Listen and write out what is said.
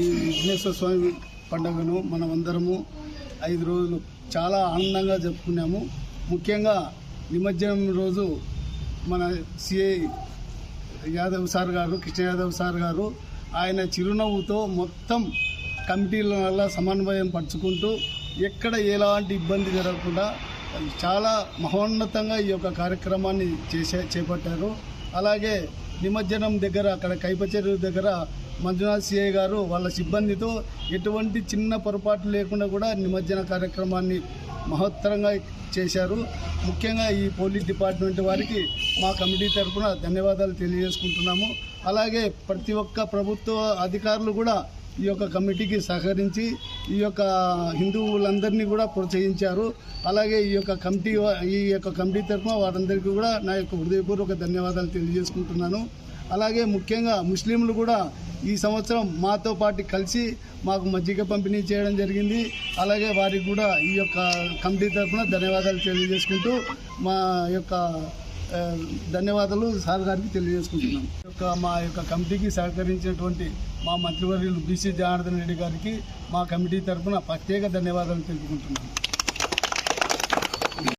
ఈ విఘ్నేశ్వర స్వామి పండుగను మనమందరము ఐదు రోజులు చాలా ఆనందంగా జరుపుకున్నాము. ముఖ్యంగా నిమజ్జనం రోజు మన సిఐ యాదవ్ సార్ గారు కృష్ణ యాదవ్ సార్ గారు ఆయన చిరునవ్వుతో మొత్తం కమిటీల వల్ల సమన్వయం పరుచుకుంటూ ఎక్కడ ఎలాంటి ఇబ్బంది జరగకుండా చాలా మహోన్నతంగా ఈ యొక్క కార్యక్రమాన్ని చేసే చేపట్టారు. అలాగే నిమజ్జనం దగ్గర అక్కడ కైపచెరువు దగ్గర మంజునాథ్ సిఐ గారు వాళ్ళ సిబ్బందితో ఎటువంటి చిన్న పొరపాటు లేకుండా కూడా నిమజ్జన కార్యక్రమాన్ని మహత్తరంగా చేశారు. ముఖ్యంగా ఈ పోలీస్ డిపార్ట్మెంట్ వారికి మా కమిటీ తరఫున ధన్యవాదాలు తెలియజేసుకుంటున్నాము. అలాగే ప్రతి ఒక్క ప్రభుత్వ అధికారులు కూడా ఈ యొక్క కమిటీకి సహకరించి ఈ యొక్క హిందువులందరినీ కూడా ప్రోత్సహించారు. అలాగే ఈ యొక్క కమిటీ ఈ యొక్క కమిటీ తరఫున వారందరికీ కూడా నా యొక్క హృదయపూర్వక ధన్యవాదాలు తెలియజేసుకుంటున్నాను. అలాగే ముఖ్యంగా ముస్లింలు కూడా ఈ సంవత్సరం మాతో పాటు కలిసి మాకు మజ్జిగ పంపిణీ చేయడం జరిగింది. అలాగే వారికి కూడా ఈ యొక్క కమిటీ తరఫున ధన్యవాదాలు తెలియజేసుకుంటూ మా యొక్క ధన్యవాదాలు సార్ గారికి తెలియజేసుకుంటున్నాను యొక్క మా యొక్క కమిటీకి సహకరించినటువంటి మా మంత్రివర్యులు బీసీ జనార్దన్ రెడ్డి గారికి మా కమిటీ తరఫున ప్రత్యేక ధన్యవాదాలు తెలుపుకుంటున్నాను